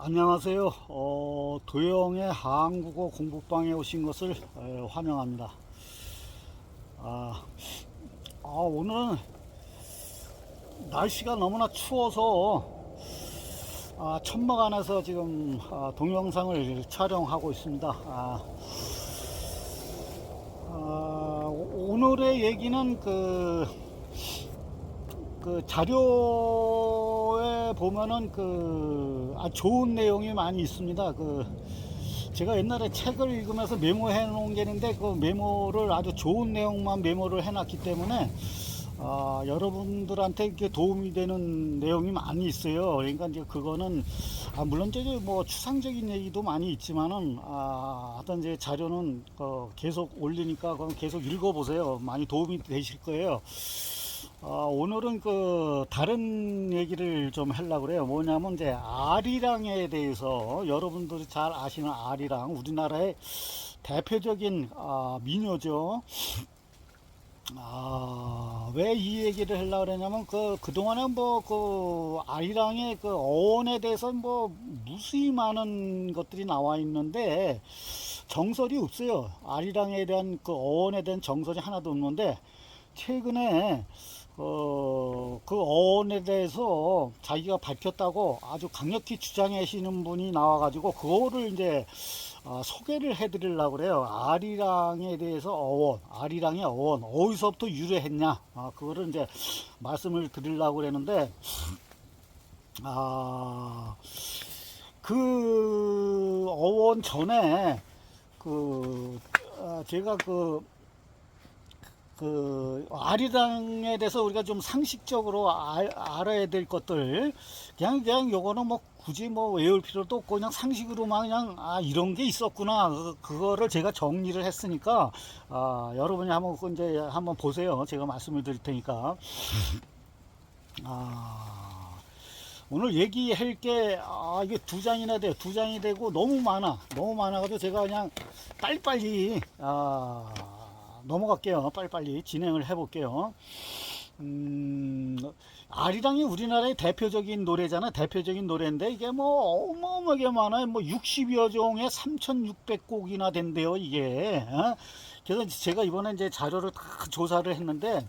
안녕하세요. 어, 도영의 한국어 공부방에 오신 것을 에, 환영합니다. 아, 아, 오늘은 날씨가 너무나 추워서 아, 천막 안에서 지금 아, 동영상을 촬영하고 있습니다. 아, 아, 오- 오늘의 얘기는 그, 그 자료 에 보면은 그 아, 좋은 내용이 많이 있습니다. 그 제가 옛날에 책을 읽으면서 메모해 놓은 게 있는데 그 메모를 아주 좋은 내용만 메모를 해 놨기 때문에 아, 여러분들한테 이렇게 도움이 되는 내용이 많이 있어요. 그러니까 이제 그거는 아, 물론 이제 뭐 추상적인 얘기도 많이 있지만은 아, 어떤 이제 자료는 어, 계속 올리니까 그건 계속 읽어보세요. 많이 도움이 되실 거예요. 아, 오늘은 그 다른 얘기를 좀 하려고 그래요. 뭐냐면 이제 아리랑에 대해서 여러분들이 잘 아시는 아리랑 우리나라의 대표적인 아, 민요죠. 아, 왜 이 얘기를 하려고 그러냐면 그 그동안에 뭐그 아리랑의 그 어원에 대해서 뭐 무수히 많은 것들이 나와 있는데 정설이 없어요. 아리랑에 대한 그 어원에 대한 정설이 하나도 없는데 최근에 어, 그 어원에 대해서 자기가 밝혔다고 아주 강력히 주장하시는 분이 나와가지고 그거를 이제 어, 소개를 해드리려고 그래요. 아리랑에 대해서 어원, 아리랑의 어원 어디서부터 유래했냐? 아, 그거를 이제 말씀을 드리려고 그랬는데 아, 그 어원 전에 그 아, 제가 그 그 아리랑에 대해서 우리가 좀 상식적으로 알, 알아야 될 것들. 그냥 그냥 요거는 뭐 굳이 뭐 외울 필요도 없고 그냥 상식으로만 그냥 아 이런 게 있었구나. 그, 그거를 제가 정리를 했으니까 아 여러분이 한번 그 이제 한번 보세요. 제가 말씀을 드릴 테니까. 아 오늘 얘기할 게 아 이게 두 장이나 돼요. 두 장이 되고 너무 많아. 너무 많아가지고 제가 그냥 빨리빨리 아 넘어갈게요. 빨리빨리 진행을 해볼게요. 음, 아리랑이 우리나라의 대표적인 노래잖아. 대표적인 노래인데 이게 뭐 어마어마하게 많아요. 뭐 60여 종에 3,600곡이나 된대요. 이게. 어? 그래서 제가 이번에 이제 자료를 다 조사를 했는데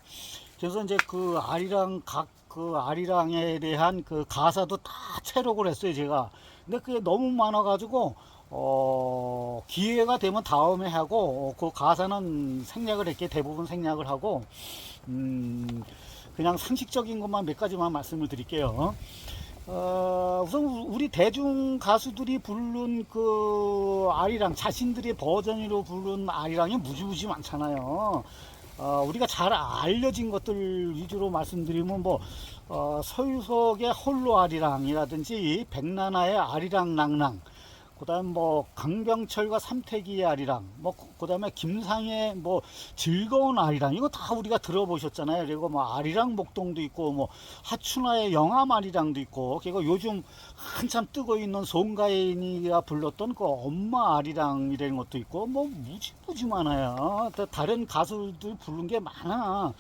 그래서 이제 그 아리랑 각 그 아리랑에 대한 그 가사도 다 채록을 했어요. 제가. 근데 그게 너무 많아가지고 어, 기회가 되면 다음에 하고, 어, 그 가사는 생략을 했게 대부분 생략을 하고, 음, 그냥 상식적인 것만 몇 가지만 말씀을 드릴게요. 어, 우선 우리 대중 가수들이 부른 그 아리랑, 자신들의 버전으로 부른 아리랑이 무지무지 많잖아요. 어, 우리가 잘 알려진 것들 위주로 말씀드리면 뭐, 어, 서유석의 홀로 아리랑이라든지 백나나의 아리랑 낭랑, 그다음 뭐 강병철과 삼태기의 아리랑, 뭐 그다음에 김상의 뭐 즐거운 아리랑 이거 다 우리가 들어보셨잖아요. 그리고 뭐 아리랑 목동도 있고 뭐 하춘화의 영암 아리랑도 있고 그리고 요즘 한참 뜨고 있는 송가인이가 불렀던 그 엄마 아리랑이라는 것도 있고 뭐 무지무지 많아요. 또 다른 가수들 부른 게 많아.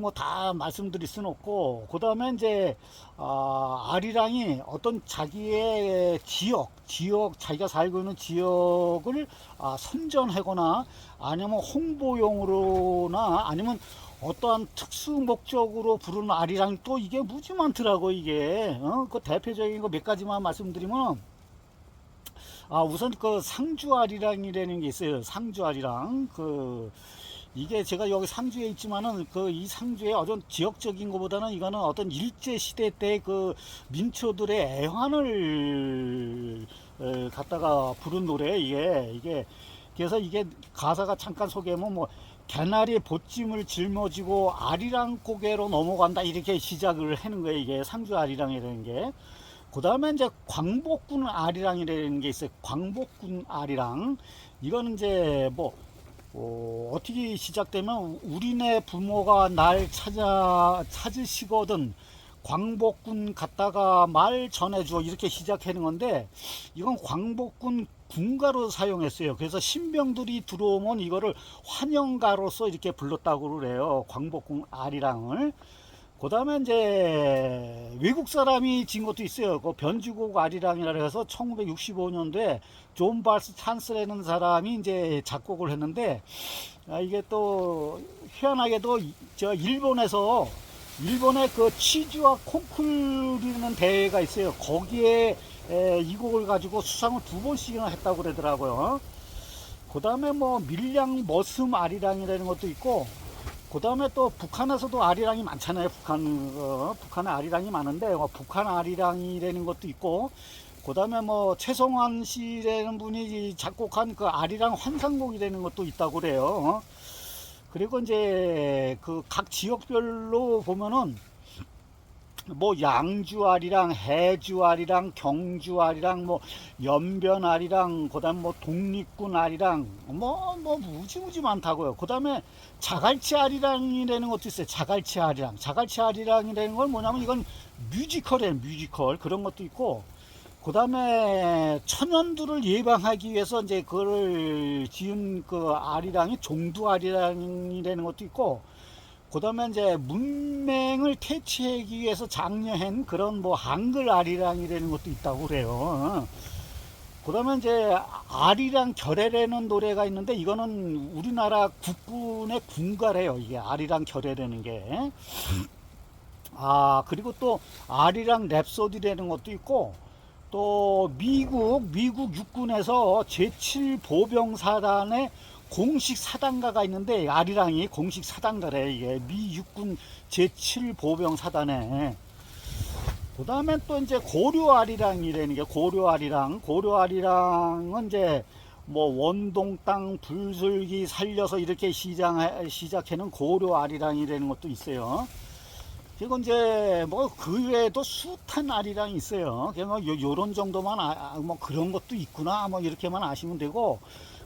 뭐 다 말씀드릴 수는 없고 그 다음에 이제 아, 아리랑이 어떤 자기의 지역 지역 자기가 살고 있는 지역을 아, 선전하거나 아니면 홍보용으로나 아니면 어떠한 특수 목적으로 부르는 아리랑 또 이게 무지 많더라고 이게. 어? 그 대표적인 거 몇 가지만 말씀드리면 아 우선 그 상주 아리랑이라는 게 있어요. 상주 아리랑. 그 이게 제가 여기 상주에 있지만은 그 이 상주의 어떤 지역적인 것보다는 이거는 어떤 일제 시대 때 그 민초들의 애환을 에, 갖다가 부른 노래 이게 이게 그래서 이게 가사가 잠깐 소개하면 뭐 개나리 보찜을 짊어지고 아리랑 고개로 넘어간다 이렇게 시작을 하는 거예요 이게 상주 아리랑이라는 게. 그 다음에 이제 광복군 아리랑이라는 게 있어요. 광복군 아리랑. 이거는 이제 뭐 어, 어떻게 시작되면 우리네 부모가 날 찾아 찾으시거든 광복군 갔다가 말 전해줘 이렇게 시작하는 건데 이건 광복군 군가로 사용했어요. 그래서 신병들이 들어오면 이거를 환영가로서 이렇게 불렀다고 그래요. 광복군 아리랑을. 그 다음에 이제 외국 사람이 진 것도 있어요. 그 변주곡 아리랑이라 해서 1965년도에 존 발스 찬스라는 사람이 이제 작곡을 했는데 아, 이게 또 희한하게도 이- 저 일본에서 일본의 그 치즈와 콩쿨이라는 대회가 있어요. 거기에 에, 이 곡을 가지고 수상을 두 번씩이나 했다고 그러더라고요. 그 다음에 뭐 밀양 머슴 아리랑이라는 것도 있고 그 다음에 또 북한에서도 아리랑이 많잖아요. 북한, 어, 북한에 아리랑이 많은데, 어, 북한 아리랑이라는 것도 있고, 그 다음에 뭐, 최성환 씨라는 분이 작곡한 그 아리랑 환상곡이라는 것도 있다고 그래요. 어. 그리고 이제 그 각 지역별로 보면은, 뭐 양주 아리랑, 해주 아리랑, 경주 아리랑, 뭐 연변 아리랑, 그다음 뭐 독립군 아리랑, 뭐뭐 무지무지 많다고요. 그다음에 자갈치 아리랑이라는 것도 있어요. 자갈치 아리랑, 자갈치 아리랑이라는 건 뭐냐면 이건 뮤지컬이에요. 뮤지컬 그런 것도 있고. 그다음에 천연두를 예방하기 위해서 이제 그걸 지은 그 아리랑이 종두 아리랑이라는 것도 있고. 그 다음에 이제 문맹을 퇴치하기 위해서 장려한 그런 뭐 한글 아리랑이라는 것도 있다고 그래요. 그 다음에 이제 아리랑 결애라는 노래가 있는데 이거는 우리나라 국군의 군가래요. 이게 아리랑 결애라는 게. 아 그리고 또 아리랑 랩소디라는 것도 있고 또 미국 미국 육군에서 제7 보병 사단의 공식 사단가가 있는데 아리랑이 공식 사단가래 이게 미 육군 제7 보병 사단에 그 다음에 또 이제 고려 아리랑이라는 게 고려 아리랑 고려 아리랑은 이제 뭐 원동 땅 불슬기 살려서 이렇게 시장 시작하는 고려 아리랑이라는 것도 있어요. 그리고 이제 뭐 그 외에도 숱한 아리랑이 있어요. 그냥 뭐 요, 요런 정도만 아, 아, 뭐 그런 것도 있구나 뭐 이렇게만 아시면 되고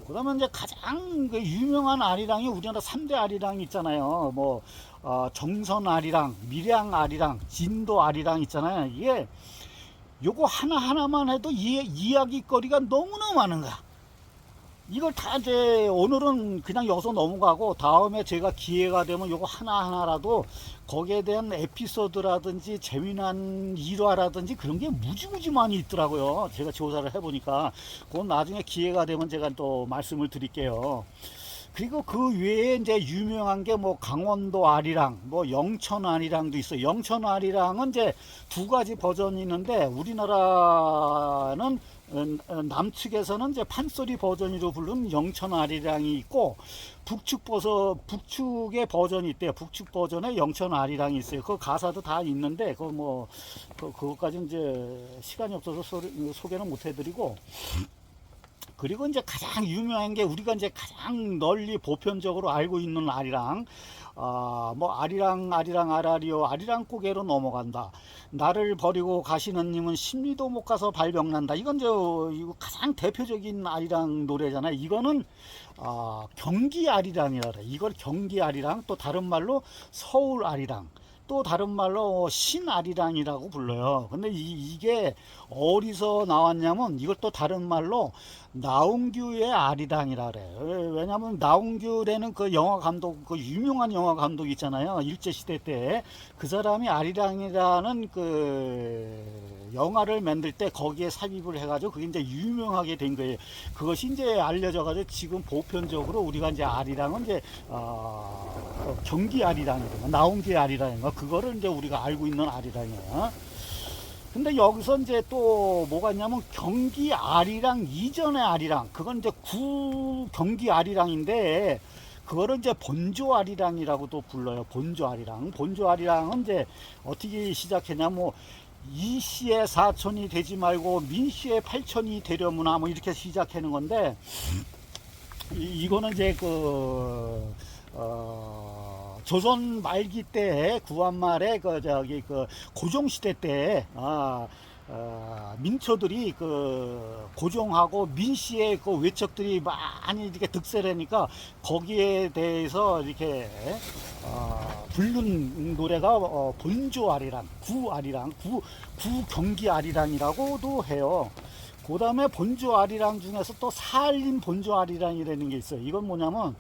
그 다음에 이제 가장 그 유명한 아리랑이 우리나라 3대 아리랑이 있잖아요. 뭐 어, 정선 아리랑, 밀양 아리랑, 진도 아리랑 있잖아요. 이게 요거 하나하나만 해도 이, 이야기거리가 너무나 많은 거야. 이걸 다 이제 오늘은 그냥 여기서 넘어가고 다음에 제가 기회가 되면 요거 하나하나라도 거기에 대한 에피소드라든지 재미난 일화라든지 그런 게 무지무지 많이 있더라고요. 제가 조사를 해보니까 그건 나중에 기회가 되면 제가 또 말씀을 드릴게요. 그리고 그 외에 이제 유명한 게 뭐 강원도 아리랑, 뭐 영천 아리랑도 있어요. 영천 아리랑은 이제 두 가지 버전이 있는데 우리나라는 남측에서는 이제 판소리 버전으로 부른 영천 아리랑이 있고 북측 버서 북측의 버전이 있대요. 북측 버전에 영천 아리랑이 있어요. 그 가사도 다 있는데 그 뭐 그, 그것까지 이제 시간이 없어서 소리, 소개는 못 해드리고 그리고 이제 가장 유명한 게 우리가 이제 가장 널리 보편적으로 알고 있는 아리랑 아, 뭐 아리랑 아리랑 아라리오 아리랑 고개로 넘어간다. 나를 버리고 가시는 님은 심리도 못 가서 발병난다. 이건 저 이거 가장 대표적인 아리랑 노래잖아요. 이거는 아, 경기 아리랑이라 그래. 이걸 경기 아리랑 또 다른 말로 서울 아리랑 또 다른 말로 신아리랑이라고 불러요. 근데 이, 게 어디서 나왔냐면 이걸 또 다른 말로 나홍규의 아리랑이라 그래요. 왜- 왜냐면 나홍규라는 그 영화 감독, 그 유명한 영화 감독 있잖아요. 일제 시대 때. 그 사람이 아리랑이라는 그 영화를 만들 때 거기에 삽입을 해가지고 그게 이제 유명하게 된 거예요. 그것이 이제 알려져가지고 지금 보편적으로 우리가 이제 아리랑은 이제, 어, 경기 아리랑이든가 나홍규의 아리랑인가 그거를 이제 우리가 알고 있는 아리랑이에요. 근데 여기서 이제 또 뭐가 있냐면 경기 아리랑 이전의 아리랑 그건 이제 구 경기 아리랑인데 그거를 이제 본조 아리랑이라고도 불러요. 본조 아리랑. 본조 아리랑은 이제 어떻게 시작했냐 뭐 이 씨의 사촌이 되지 말고 민 씨의 팔촌이 되려무나 뭐 이렇게 시작하는 건데 이, 이거는 이제 그 어, 조선 말기 때 구한 말에 그 저기 그 고종 시대 때 아, 어, 민초들이 그 고종하고 민씨의 그 외척들이 많이 이렇게 득세라니까 거기에 대해서 이렇게 어, 부른 노래가 어, 본조 아리랑, 구 아리랑, 구, 구 경기 아리랑이라고도 해요. 그 다음에 본조 아리랑 중에서 또 살림 본조 아리랑이라는 게 있어요. 이건 뭐냐면,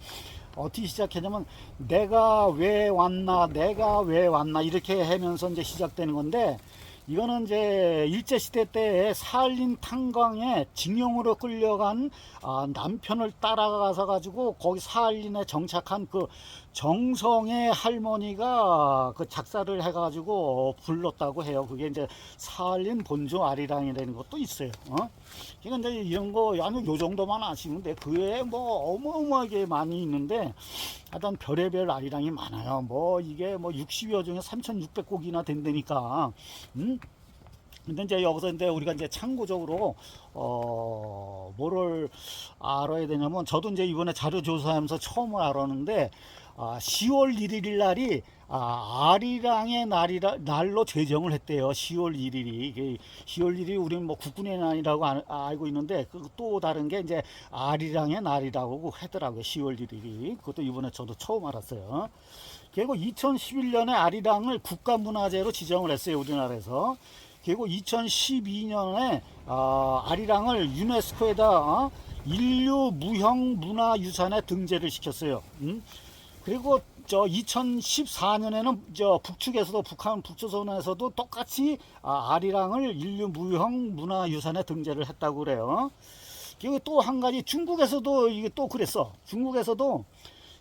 어떻게 시작했냐면 내가 왜 왔나 내가 왜 왔나 이렇게 하면서 이제 시작되는 건데 이거는 이제 일제 시대 때 사할린 탄광에 징용으로 끌려간 아, 남편을 따라가서 가지고 거기 사할린에 정착한 그 정성의 할머니가 그 작사를 해가지고 불렀다고 해요. 그게 이제 사할린 본조 아리랑이라는 것도 있어요. 어? 그러니까 이제 이런 거 아니 요 정도만 아시면 돼. 그 외에 뭐 어마어마하게 많이 있는데 하여튼 별의별 아리랑이 많아요. 뭐 이게 뭐 60여 중에 3,600곡이나 된다니까. 음? 근데 이제 여기서 이제 우리가 이제 참고적으로 어 뭐를 알아야 되냐면 저도 이제 이번에 자료 조사하면서 처음 알았는데 아 10월 1일 날이 아 아리랑의 날이라 날로 제정을 했대요. 10월 1일이 10월 1일이 우리는 뭐 국군의 날이라고 아- 알고 있는데 그또 다른 게 이제 아리랑의 날이라고 하더라고요. 10월 1일이 그것도 이번에 저도 처음 알았어요. 그리고 2011년에 아리랑을 국가문화재로 지정을 했어요. 우리나라에서. 그리고 2012년에 어, 아리랑을 유네스코에다 어, 인류 무형 문화유산에 등재를 시켰어요. 음? 그리고 저 2014년에는 저 북측에서도 북한 북조선에서도 똑같이 아, 아리랑을 인류 무형 문화유산에 등재를 했다고 그래요. 그리고 또 한 가지 중국에서도 이게 또 그랬어. 중국에서도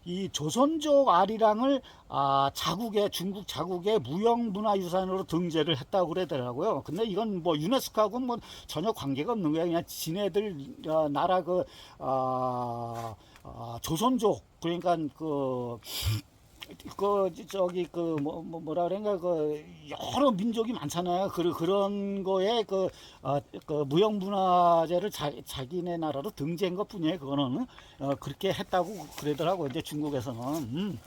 이 조선족 아리랑을 아, 자국의 중국 자국의 무형 문화유산으로 등재를 했다고 그러더라고요. 근데 이건 뭐 유네스코하고 뭐 전혀 관계가 없는 거야. 그냥 지네들 어, 나라 그 아, 아, 조선족 그러니까 그. 그 저기 그 뭐 뭐라 그런가 그 여러 민족이 많잖아요. 그 그런 거에 그, 어, 그 무형 문화재를 자, 자기네 나라로 등재한 것 뿐이에요. 그거는 어, 그렇게 했다고 그러더라고 이제 중국에서는. 음.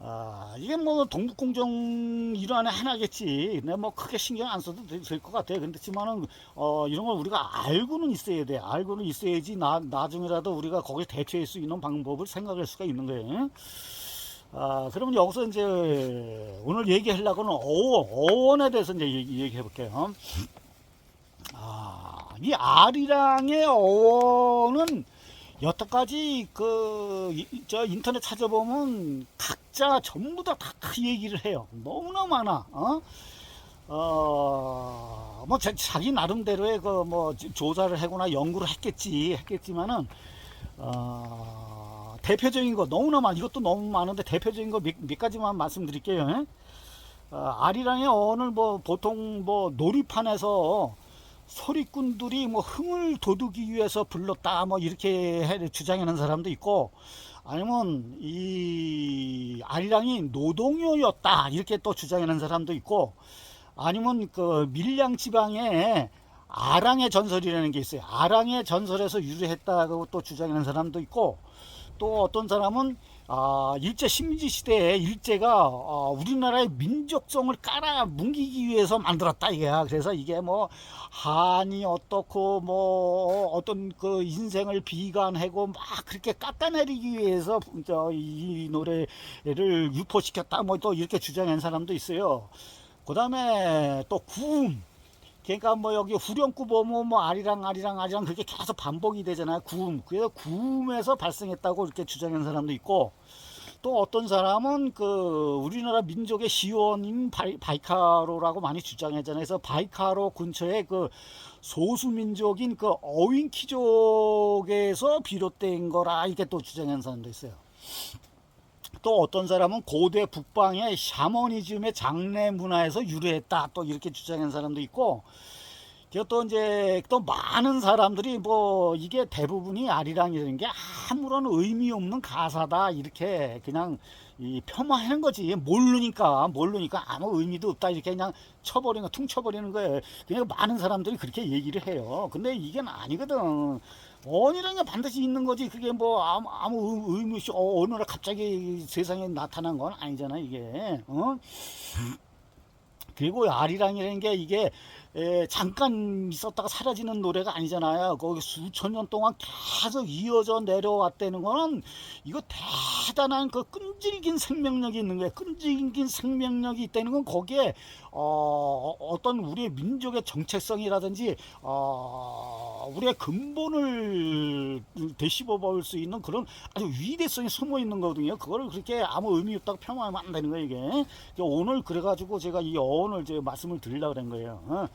아, 이게 뭐 동북공정 일환의 하나겠지. 근데 뭐 크게 신경 안 써도 될 것 같아. 근데지만은 어, 이런 걸 우리가 알고는 있어야 돼. 알고는 있어야지 나 나중에라도 우리가 거기에 대처할 수 있는 방법을 생각할 수가 있는 거예요. 아, 그러면 여기서 이제 오늘 얘기하려고는 어원, 어원에 대해서 이제 얘기, 얘기해 볼게요. 아, 이 아리랑의 어원은 여태까지 그, 이- 저 인터넷 찾아보면 각자 전부 다 다 그 얘기를 해요. 너무나 많아, 어? 어, 뭐, 자, 자기 나름대로의 그, 뭐, 조사를 하거나 연구를 했겠지, 했겠지만은, 어, 대표적인 거 너무나 많 이것도 너무 많은데 대표적인 거몇 가지만 말씀드릴게요. 예? 어, 아리랑의 어원을 뭐 보통 뭐 놀이판에서 소리꾼들이 뭐 흥을 돋우기 위해서 불렀다 뭐 이렇게 해- 주장하는 사람도 있고 아니면 이 아리랑이 노동요였다 이렇게 또 주장하는 사람도 있고 아니면 그 밀양 지방에 아랑의 전설이라는 게 있어요. 아랑의 전설에서 유래했다고 또 주장하는 사람도 있고 또 어떤 사람은 아, 일제 식민지 시대에 일제가 어, 우리나라의 민족성을 깔아 뭉기기 위해서 만들었다 이게야. 그래서 이게 뭐 한이 어떻고 뭐 어떤 그 인생을 비관하고 막 그렇게 깎아내리기 위해서 저 이 노래를 유포시켰다 뭐 또 이렇게 주장한 사람도 있어요. 그다음에 또 구음 그러니까 뭐 여기 후렴구 보면 뭐 아리랑 아리랑 아리랑 그렇게 계속 반복이 되잖아요. 구음. 그래서 구음에서 발생했다고 이렇게 주장하는 사람도 있고 또 어떤 사람은 그 우리나라 민족의 시원인 바이, 바이카로라고 많이 주장하잖아요. 그래서 바이카로 근처에 그 소수민족인 그 어윈키족에서 비롯된 거라 이렇게 또 주장하는 사람도 있어요. 또 어떤 사람은 고대 북방의 샤머니즘의 장례 문화에서 유래했다. 또 이렇게 주장하는 사람도 있고 또 이제 또 많은 사람들이 뭐 이게 대부분이 아리랑이라는 게 아무런 의미 없는 가사다. 이렇게 그냥 이 폄하하는 거지. 모르니까 모르니까 아무 의미도 없다. 이렇게 그냥 쳐버리는 거 퉁쳐버리는 거예요. 그냥 많은 사람들이 그렇게 얘기를 해요. 근데 이게 아니거든 원이라는 게 반드시 있는 거지 그게 뭐 아무, 아무 의- 의미 없이 어, 어느 날 갑자기 세상에 나타난 건 아니잖아 이게 어? 그리고 아리랑이라는 게 이게 에, 잠깐 있었다가 사라지는 노래가 아니잖아요. 거기 수천 년 동안 계속 이어져 내려왔다는 거는 이거 대단한 그 끈질긴 생명력이 있는 거예요. 끈질긴 생명력이 있다는 건 거기에 어, 어떤 우리의 민족의 정체성이라든지 어, 우리의 근본을 되씹어 볼 수 있는 그런 아주 위대성이 숨어 있는 거거든요. 그거를 그렇게 아무 의미 없다고 폄하하면 안 되는 거예요, 이게. 오늘 그래가지고 제가 이 어원을 제가 말씀을 드리려고 그런 거예요. 어.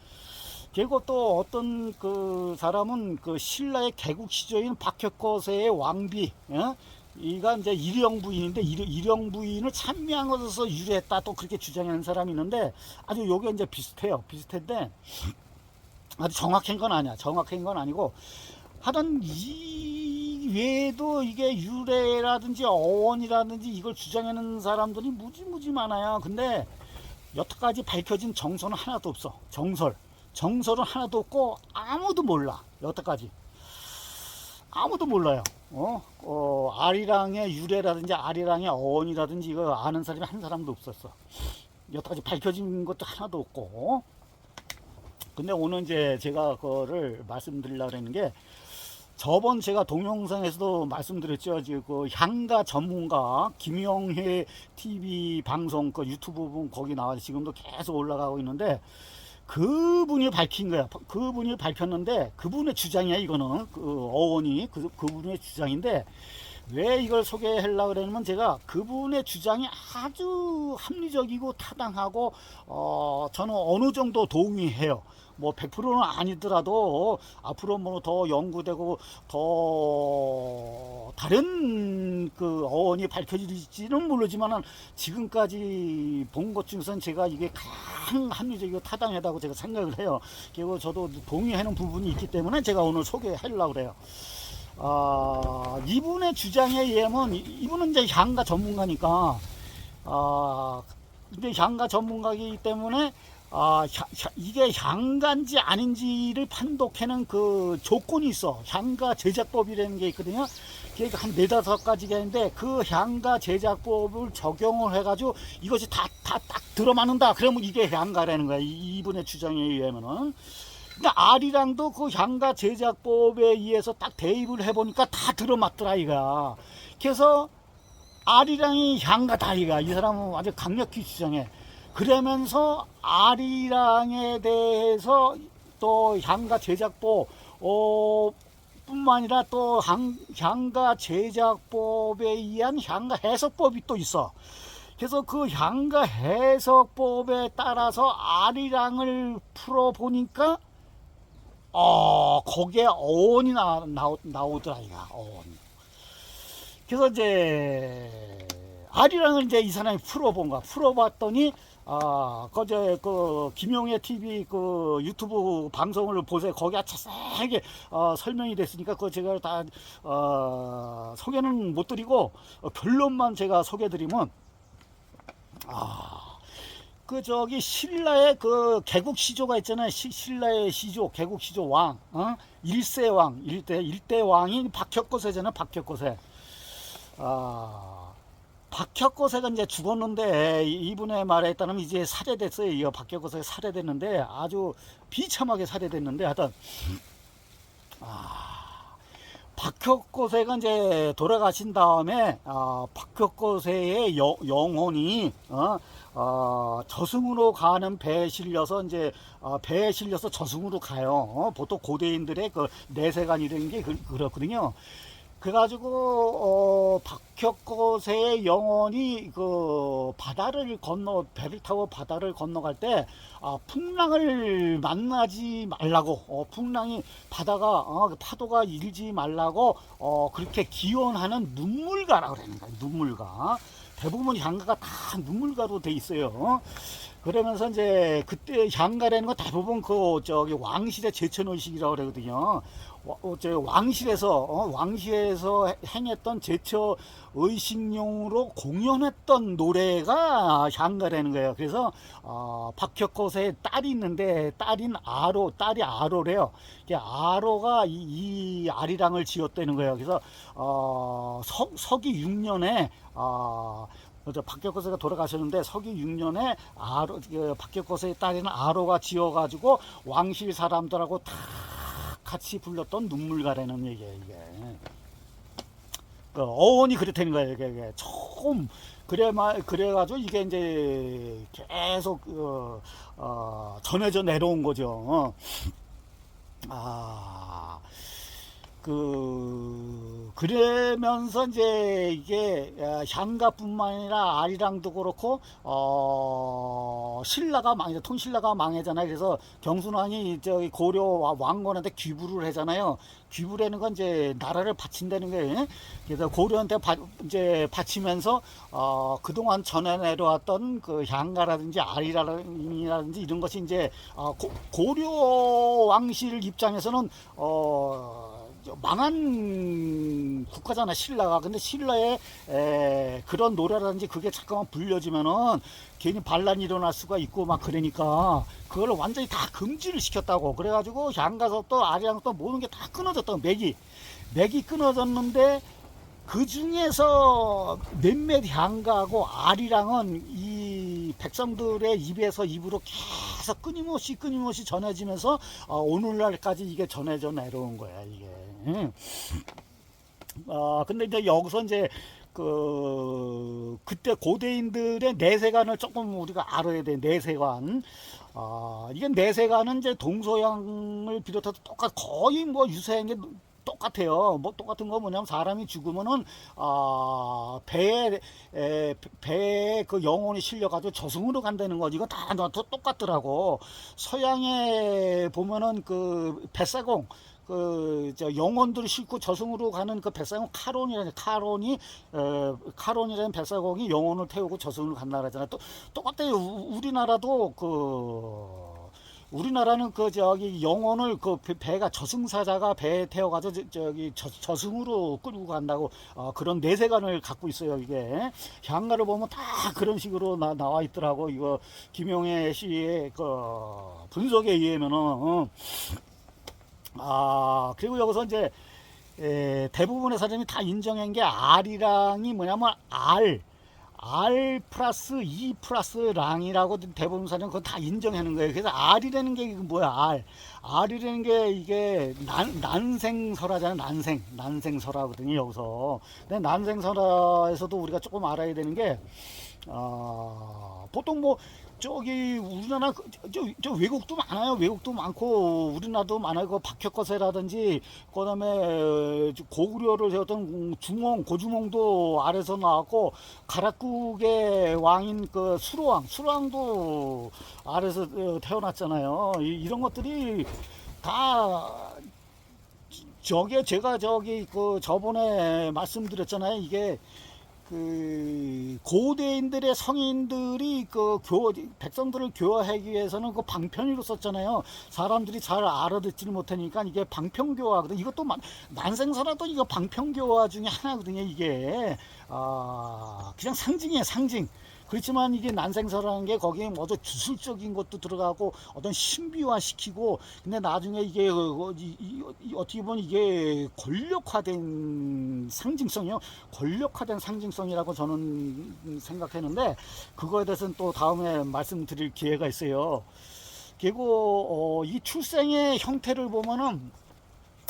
그리고 또 어떤 그 사람은 그 신라의 개국 시조인 박혁거세의 왕비, 어? 이가 이제 일영 부인인데 일- 일영 부인을 찬미한 것에서 유래했다 또 그렇게 주장하는 사람이 있는데 아주 요게 이제 비슷해요. 비슷한데 아주 정확한 건 아니야. 정확한 건 아니고 하여튼 이 외에도 이게 유래라든지 어원이라든지 이걸 주장하는 사람들이 무지무지 많아요. 근데 여태까지 밝혀진 정설은 하나도 없어. 정설. 정설은 하나도 없고 아무도 몰라. 여태까지. 아무도 몰라요. 어? 어, 아리랑의 유래라든지 아리랑의 어원이라든지 이거 아는 사람이 한 사람도 없었어. 여태까지 밝혀진 것도 하나도 없고. 근데 오늘 이제 제가 그거를 말씀드리려고 하는 게 저번 제가 동영상에서도 말씀드렸죠. 그 향가 전문가 김영회 TV 방송 그 유튜브 부분 거기 나와 지금도 계속 올라가고 있는데 그분이 밝힌 거야. 그분이 밝혔는데 그분의 주장이야 이거는 그 어원이 그 그분의 주장인데 왜 이걸 소개하려고 그러냐면 제가 그분의 주장이 아주 합리적이고 타당하고 어 저는 어느 정도 동의해요. 뭐 100%는 아니더라도 앞으로 뭐 더 연구되고 더 다른 그 어원이 밝혀질지는 모르지만은 지금까지 본 것 중에선 제가 이게 가장 합리적이고 타당하다고 제가 생각을 해요. 그리고 저도 동의하는 부분이 있기 때문에 제가 오늘 소개하려고 그래요. 아, 이분의 주장에 의하면 이- 이분은 이제 향가 전문가니까 아, 근데 향가 전문가이기 때문에 아, 향- 향- 이게 향가인지 아닌지를 판독하는 그 조건이 있어. 향가 제작법이라는 게 있거든요. 그게 한 네다섯 가지가 있는데 그 향가 제작법을 적용을 해가지고 이것이 다, 다 딱 들어맞는다. 그러면 이게 향가라는 거야. 이- 이분의 주장에 의하면은. 근데 아리랑도 그 향가 제작법에 의해서 딱 대입을 해보니까 다 들어맞더라, 이가. 그래서 아리랑이 향가다, 이가. 이 사람은 아주 강력히 주장해. 그러면서 아리랑에 대해서 또 향가 제작법, 어, 뿐만 아니라 또 향, 향가 제작법에 의한 향가 해석법이 또 있어. 그래서 그 향가 해석법에 따라서 아리랑을 풀어보니까 어 거기에 어원이 나, 나오, 나오더라 이가 어원. 그래서 이제 아리랑을 이제 이 사람이 풀어본 거야. 풀어봤더니 아 그저 그 김용애 TV 그 유튜브 방송을 보세요. 거기가 자세하게 어, 설명이 됐으니까 그거 제가 다 어, 소개는 못 드리고 어, 결론만 제가 소개 드리면 아. 그 저기 신라의 그 개국 시조가 있잖아요. 시, 신라의 시조, 개국 시조 왕, 어? 일세 왕, 일대 일대 왕이 박혁거세잖아. 박혁거세. 아, 박혁거세가 이제 죽었는데 이- 이분의 말에 따르면 이제 살해됐어요. 이 박혁거세가 살해됐는데 아주 비참하게 살해됐는데 하여튼 아. 박혁거세가 이제 돌아가신 다음에 어, 박혁거세의 여- 영혼이 어, 어, 저승으로 가는 배에 실려서 이제 어, 배에 실려서 저승으로 가요. 어, 보통 고대인들의 그 내세관이라는 게 그, 그렇거든요. 그래가지고 어, 박혁거세의 영혼이 그 바다를 건너 배를 타고 바다를 건너갈 때 아, 풍랑을 만나지 말라고 어, 풍랑이 바다가 어, 그 파도가 일지 말라고 어, 그렇게 기원하는 눈물가라 그러는 거야 눈물가 대부분 향가가 다 눈물가로 돼 있어요 그러면서 이제 그때 향가라는 건 대부분 그 저기 왕실의 제천 의식이라고 그러거든요. 와- 어, 저 왕실에서 어, 왕실에서 해- 행했던 제처 의식용으로 공연했던 노래가 향가라는 거예요. 그래서 어, 박혁거세의 딸이 있는데 딸인 아로 딸이 아로래요. 이게 아로가 이, 이 아리랑을 지었다는 거예요. 그래서 어, 서, 서기 6년에 어, 그죠 박격거세가 돌아가셨는데 서기 6년에 아로 그 박격거세의 딸인 아로가 지어가지고 왕실 사람들하고 다 같이 불렀던 눈물가라는 얘기예요 이게. 그 어원이 그렇다는 거예요 이게, 이게 처음 그래 말 그래가지고 이게 이제 계속 어, 어, 전해져 내려온 거죠. 어. 아. 그 그러면서 이제 이게 어, 향가뿐만 아니라 아리랑도 그렇고 어 신라가 망해 통신라가 망해잖아요. 그래서 경순왕이 저기 고려 와- 왕건한테 귀부를 하잖아요. 귀부라는 건 이제 나라를 바친다는 거예요. 그래서 고려한테 바, 이제 바치면서 어 그동안 전해 내려왔던 그 향가라든지 아리랑이라든지 이런 것이 이제 어, 고, 고려 왕실 입장에서는 어저 망한 국가잖아 신라가. 근데 신라의 에, 그런 노래라든지 그게 잠깐만 불려지면은 괜히 반란이 일어날 수가 있고 막 그러니까 그걸 완전히 다 금지를 시켰다고. 그래가지고 향가석도 아리랑도 모든 게 다 끊어졌다고 맥이. 맥이 끊어졌는데 그 중에서 몇몇 향가하고 아리랑은 이 백성들의 입에서 입으로 계속 끊임없이 끊임없이 전해지면서 어, 오늘날까지 이게 전해져 내려온 거야 이게. 응. 아 근데 이제 여기서 이제 그 그때 고대인들의 내세관을 조금 우리가 알아야 돼 내세관. 아 이게 내세관은 이제 동서양을 비롯해서 똑같 거의 뭐 유사한 게 똑같아요. 뭐 똑같은 거 뭐냐면 사람이 죽으면은 아 배에 에, 배에 그 영혼이 실려가지고 저승으로 간다는 거지. 이거 다 너- 똑같더라고. 서양에 보면은 그 뱃사공 그저 영혼들을 싣고 저승으로 가는 그 뱃사공 카론이라는 카론이 어, 카론이라는 뱃사공이 영혼을 태우고 저승으로 간다라잖아. 또 똑같아요. 우- 우리나라도 그 우리나라는 그 저기 영혼을 그 배- 배가 저승사자가 배에 태워가지고 저- 저기 저, 저승으로 끌고 간다고 어, 그런 내세관을 갖고 있어요 이게 향가를 보면 다 그런 식으로 나, 나와 있더라고 이거 김용애 씨의 그 분석에 의하면은 어. 아 그리고 여기서 이제 에, 대부분의 사람이 다 인정한 게 R이랑이 뭐냐면 R R 플러스 E 플러스 랑이라고 대부분 사람은 그거 다 인정하는 거예요. 그래서 R이라는 게 뭐야? R. R이라는 게 이게 난, 난생설화잖아요. 난생. 난생설화거든요. 여기서. 근데 난생설화에서도 우리가 조금 알아야 되는 게, 어, 보통 뭐, 저기 우리나라 그- 저, 저 외국도 많아요. 외국도 많고 우리나라도 많아요. 그 박혁거세라든지 그다음에 고구려를 세웠던 중홍 고주몽도 아래서 나왔고 가락국의 왕인 그 수로왕 수로왕도 아래서 어, 태어났잖아요. 이- 이런 것들이 다 저게 제가 저기 그 저번에 말씀드렸잖아요. 이게 그 고대인들의 성인들이 그 교 백성들을 교화하기 위해서는 그 방편으로 썼잖아요. 사람들이 잘 알아듣지를 못하니까 이게 방편교화거든. 이것도 만- 난생사라도 이거 방편교화 중에 하나거든요. 이게 아 그냥 상징이에요. 상징. 그렇지만 이게 난생사라는 게 거기에 뭐 어떤 주술적인 것도 들어가고 어떤 신비화 시키고 근데 나중에 이게 어, 이- 이- 이- 어떻게 보면 이게 권력화된 상징성이요? 권력화된 상징성이라고 저는 생각했는데 그거에 대해서는 또 다음에 말씀드릴 기회가 있어요. 그리고 어, 이 출생의 형태를 보면은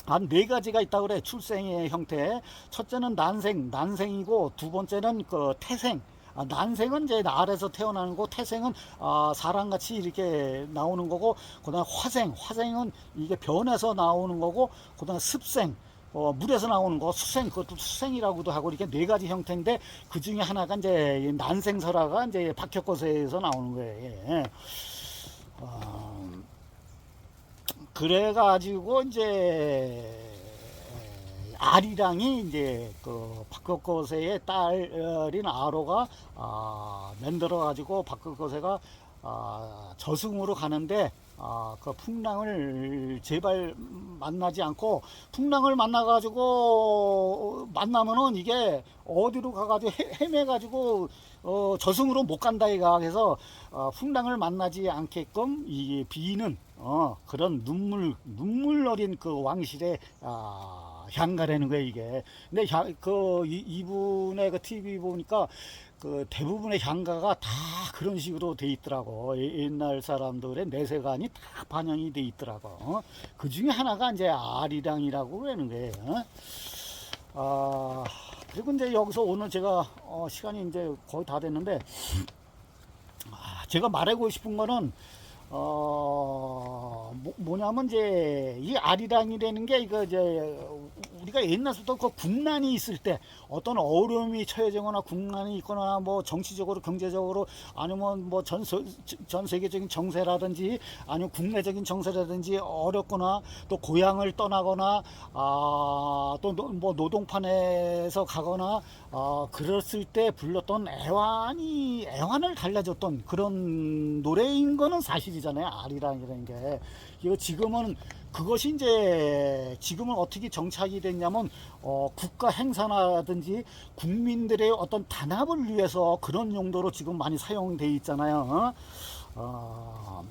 한네 가지가 있다고 그래 출생의 형태. 첫째는 난생 난생이고 두 번째는 그 태생. 아, 난생은 이제 아래서 태어나는 거고 태생은 아, 사람같이 이렇게 나오는 거고 그다음에 화생 화생은 이게 변해서 나오는 거고 그다음에 습생 어, 물에서 나오는 거 수생 그것도 수생이라고도 하고 이렇게 네 가지 형태인데 그 중에 하나가 이제 이 난생설화가 이제 박혁거세에서 나오는 거예요. 예. 어, 그래가지고 이제 아리랑이 이제 그 박혁거세의 딸인 아로가 아, 만들어 가지고 박혁거세가 아, 저승으로 가는데 아, 그 풍랑을 제발 만나지 않고 풍랑을 만나 가지고 만나면은 이게 어디로 가 가지고 헤- 헤매가지고 어, 저승으로 못 간다 이가. 그래서 어, 풍랑을 만나지 않게끔 이 비는 어, 그런 눈물 눈물 어린 그 왕실의 아, 향가라는 거예요 이게. 근데 향- 그 이, 이분의 그 TV 보니까 그 대부분의 향가가 다 그런 식으로 돼 있더라고. 예- 옛날 사람들의 내세관이 다 반영이 돼 있더라고. 어? 그 중에 하나가 이제 아리랑이라고 그러는 거예요. 어? 아, 그리고 이제 여기서 오늘 제가 어, 시간이 이제 거의 다 됐는데 아, 제가 말하고 싶은 거는 어 뭐, 뭐냐면 이제 이 아리랑이라는 게 이거 이제 우리가 옛날부터 그 국난이 있을 때 어떤 어려움이 처해지거나 국난이 있거나 뭐 정치적으로 경제적으로 아니면 뭐전 전 세계적인 정세라든지 아니면 국내적인 정세라든지 어렵거나 또 고향을 떠나거나 아 또 뭐 노동판에서 가거나 아 그랬을 때 불렀던 애환이 애환을 달래줬던 그런 노래인 거는 사실이잖아요. 아리랑이라는 게. 이거 지금은 그것이 이제 지금은 어떻게 정착이 됐냐면 어, 국가 행사라든지 국민들의 어떤 단합을 위해서 그런 용도로 지금 많이 사용돼 있잖아요. 어,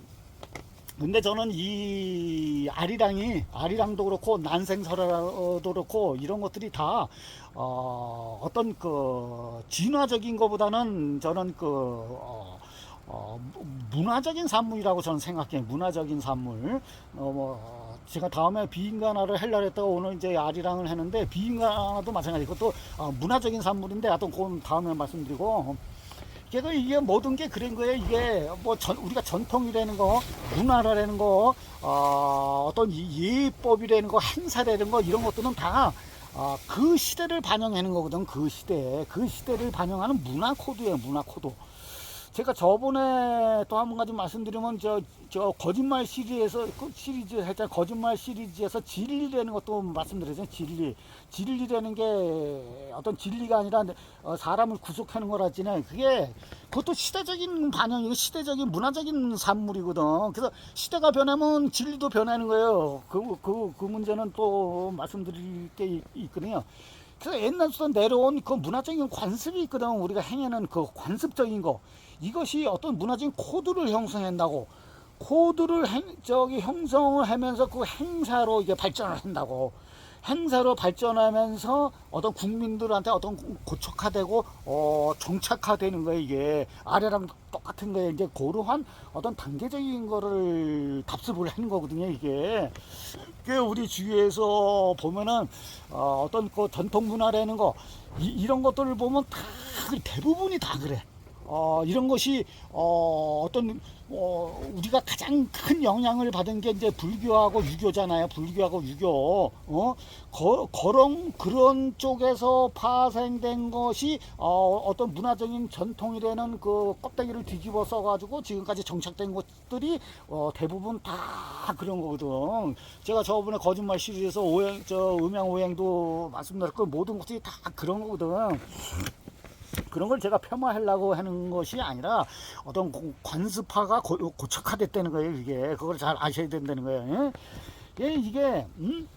근데 저는 이 아리랑이 아리랑도 그렇고 난생설화도 그렇고 이런 것들이 다 어, 어떤 그 진화적인 것보다는 저는 그 어, 어, 문화적인 산물이라고 저는 생각해요. 문화적인 산물. 어, 뭐, 제가 다음에 비인간화를 하려고 했다가 오늘 이제 아리랑을 했는데 비인간화도 마찬가지. 그것도 어, 문화적인 산물인데 하여튼 그건 다음에 말씀드리고 그래서 이게 모든 게 그런 거예요. 이게 뭐 전, 우리가 전통이라는 거, 문화라는 거, 어, 어떤 이 예법이라는 거, 행사라는 거 이런 것들은 다 어, 그 시대를 반영하는 거거든. 그 시대, 그 시대를 반영하는 문화 코드예요. 문화 코드. 제가 저번에 또 한 가지 말씀드리면 저, 저 거짓말 시리즈에서 그 시리즈 했잖아요. 거짓말 시리즈에서 진리라는 것도 말씀드렸잖아요. 진리. 진리라는 게 어떤 진리가 아니라 어, 사람을 구속하는 거라잖아요. 그게 그것도 시대적인 반영이고 시대적인 문화적인 산물이거든. 그래서 시대가 변하면 진리도 변하는 거예요. 그, 그, 그 문제는 또 말씀드릴 게 있- 있거든요. 그래서 옛날부터 내려온 그 문화적인 관습이 있거든. 우리가 행하는 그 관습적인 거. 이것이 어떤 문화적인 코드를 형성한다고. 코드를 행, 저기 형성을 하면서 그 행사로 이게 발전을 한다고. 행사로 발전하면서 어떤 국민들한테 어떤 고착화되고 어 정착화되는 거예요 이게 아래랑 똑같은 거예요 이제 고루한 어떤 단계적인 거를 답습을 하는 거거든요 이게 그 우리 주위에서 보면은 어, 어떤 그 전통 문화라는 거 이, 이런 것들을 보면 다 그래, 대부분이 다 그래. 어, 이런 것이 어, 어떤 어, 우리가 가장 큰 영향을 받은 게 이제 불교하고 유교잖아요. 불교하고 유교. 어? 거, 그런 그런 쪽에서 파생된 것이 어, 어떤 문화적인 전통이라는 그 껍데기를 뒤집어 써 가지고 지금까지 정착된 것들이 어, 대부분 다 그런 거거든. 제가 저번에 거짓말 시리즈에서 오행 저 음양 오행도 말씀드렸고 모든 것들이 다 그런 거거든. 그런 걸 제가 폄하하려고 하는 것이 아니라 어떤 고- 관습화가 고, 고착화됐다는 거예요. 이게 그걸 잘 아셔야 된다는 거예요. 예? 예, 이게 음?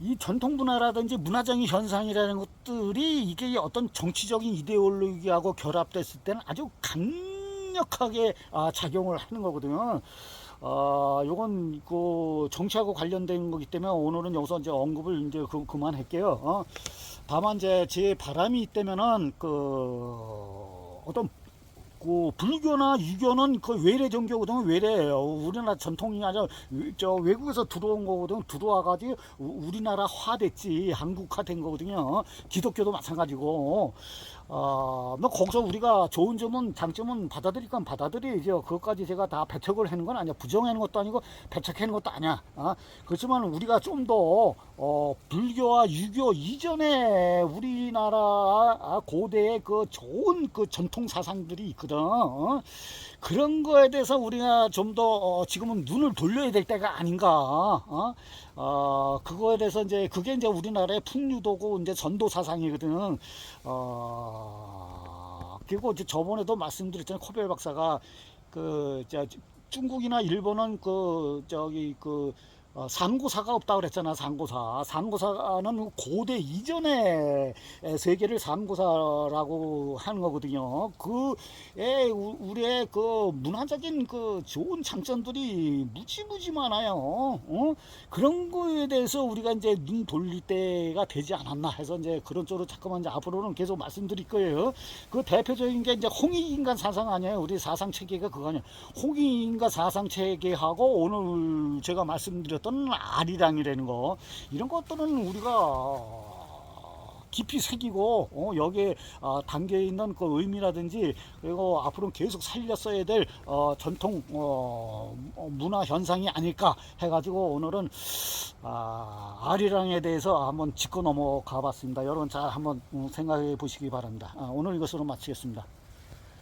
이 전통 문화라든지 문화적인 현상이라는 것들이 이게 어떤 정치적인 이데올로기하고 결합됐을 때는 아주 강력하게 아, 작용을 하는 거거든요. 어, 요건 그 정치하고 관련된 거기 때문에 오늘은 여기서 이제 언급을 이제 그, 그만할게요. 어. 다만 이제 제 바람이 있다면은 그 어떤 그 불교나 유교는 그 외래 종교거든 외래예요. 우리나라 전통이 아니라 외- 저 외국에서 들어온 거거든 들어와가지고 우- 우리나라 화 됐지 한국화 된 거거든요. 기독교도 마찬가지고. 어, 뭐 거기서 우리가 좋은 점은 장점은 받아들일 건 받아들이죠. 그것까지 제가 다 배척을 하는 건 아니야. 부정하는 것도 아니고 배척하는 것도 아니야. 어? 그렇지만 우리가 좀 더 어, 불교와 유교 이전에 우리나라 아, 고대의 그 좋은 그 전통 사상들이 있거든. 어? 그런 거에 대해서 우리가 좀더 어, 지금은 눈을 돌려야 될 때가 아닌가. 어? 어, 그거에 대해서 이제 그게 이제 우리나라의 풍류도고 이제 전도 사상이거든. 어, 그리고 이제 저번에도 말씀드렸잖아요. 코벨 박사가 그 저, 중국이나 일본은 그 저기 그 어, 상고사가 없다 그랬잖아 상고사. 상고사는 고대 이전의 세계를 상고사라고 하는 거거든요. 그에 우- 우리의 그 문화적인 그 좋은 장점들이 무지무지 많아요. 어? 그런 거에 대해서 우리가 이제 눈 돌릴 때가 되지 않았나 해서 이제 그런 쪽으로 자꾸만 이제 앞으로는 계속 말씀드릴 거예요. 그 대표적인 게 이제 홍익인간 사상 아니에요? 우리 사상 체계가 그거 아니에요? 홍익인간 사상 체계하고 오늘 제가 말씀드렸 던 아리랑이라는 거 이런 것들은 우리가 깊이 새기고 어, 여기에 어, 담겨 있는 그 의미라든지 그리고 앞으로 계속 살렸어야 될 어, 전통 어, 어, 문화 현상이 아닐까 해가지고 오늘은 아, 아리랑에 대해서 한번 짚고 넘어가 봤습니다. 여러분 잘 한번 음, 생각해 보시기 바랍니다. 아, 오늘 이것으로 마치겠습니다.